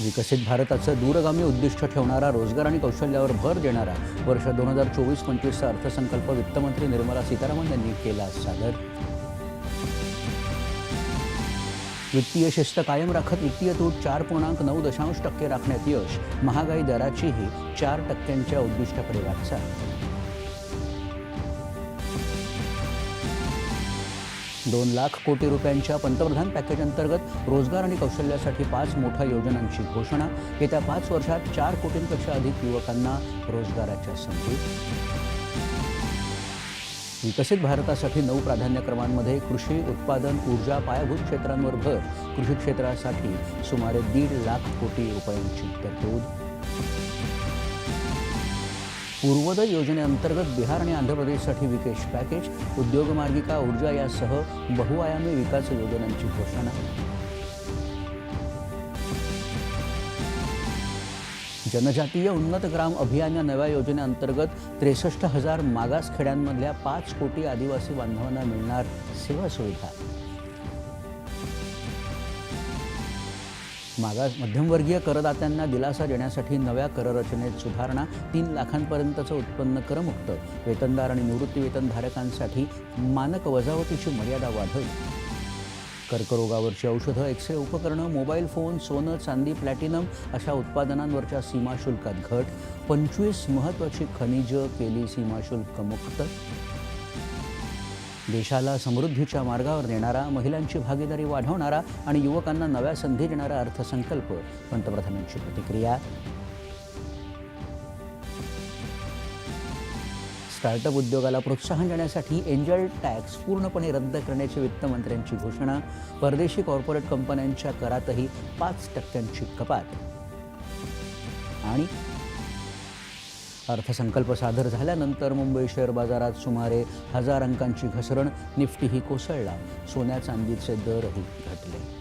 विकसित भारताचं दूरगामी उद्दिष्ट ठेवणारा रोजगार आणि कौशल्यावर भर देणारा वर्ष दोन हजार चोवीस पंचवीसचा अर्थसंकल्प वित्तमंत्री निर्मला सीतारामन यांनी केला सादर. वित्तीय शिस्त कायम राखत वित्तीय तूट चार पूर्णांक नऊ दशांश टक्के राखण्यात यश महागाई दराचीही चार टक्क्यांच्या उद्दिष्टाकडे वाटचाल. दोन लाख कोटी रुपयांच्या पंतप्रधान पॅकेज अंतर्गत रोजगार आणि कौशल्यासाठी पाच मोठ्या योजनांची घोषणा. येत्या पाच वर्षात चार कोटींपेक्षा अधिक युवकांना रोजगाराच्या संधी. विकसित भारतासाठी नऊ प्राधान्यक्रमांमध्ये कृषी उत्पादन ऊर्जा पायाभूत क्षेत्रांवर भर. कृषी क्षेत्रासाठी सुमारे दीड लाख कोटी रुपयांची तरतूद. पूर्वोदय योजनेअंतर्गत बिहार आणि आंध्र प्रदेशसाठी विकेश पॅकेज उद्योगमार्गिका ऊर्जा यासह बहुआयामी विकास योजनांची घोषणा. जनजातीय उन्नत ग्राम अभियान या नव्या योजनेअंतर्गत त्रेसष्ट हजार मागास खेड्यांमधल्या पाच कोटी आदिवासी बांधवांना मिळणार सेवा सुविधा मागास मध्यमवर्गीय करदात्यांना दिलासा देण्यासाठी नव्या कररचनेत सुधारणा तीन लाखांपर्यंतचं उत्पन्न करमुक्त. वेतनदार आणि निवृत्तीवेतनधारकांसाठी मानक वजावतीची मर्यादा वाढवली. कर्करोगावरची औषधं एक्स रे उपकरणं मोबाईल फोन सोनं चांदी प्लॅटिनम अशा उत्पादनांवरच्या सीमाशुल्कात घट. पंचवीस महत्त्वाची खनिजं केली सीमाशुल्क मुक्त. देशाला समृद्धीच्या मार्गावर नेणारा महिलांची भागीदारी वाढवणारा आणि युवकांना नव्या संधी देणारा अर्थसंकल्प पंतप्रधानांची प्रतिक्रिया. स्टार्टअप उद्योगाला प्रोत्साहन देण्यासाठी एंजल टॅक्स पूर्णपणे रद्द करण्याची वित्तमंत्र्यांची घोषणा परदेशी कॉर्पोरेट कंपन्यांच्या करातही पाच टक्क्यांची कपात. आणि अर्थसंकल्प सादर झाल्यानंतर मुंबई शेअर बाजारात सुमारे हजार अंकांची घसरण निफ्टीही कोसळला. सोन्या चांदीचे दरही घटले.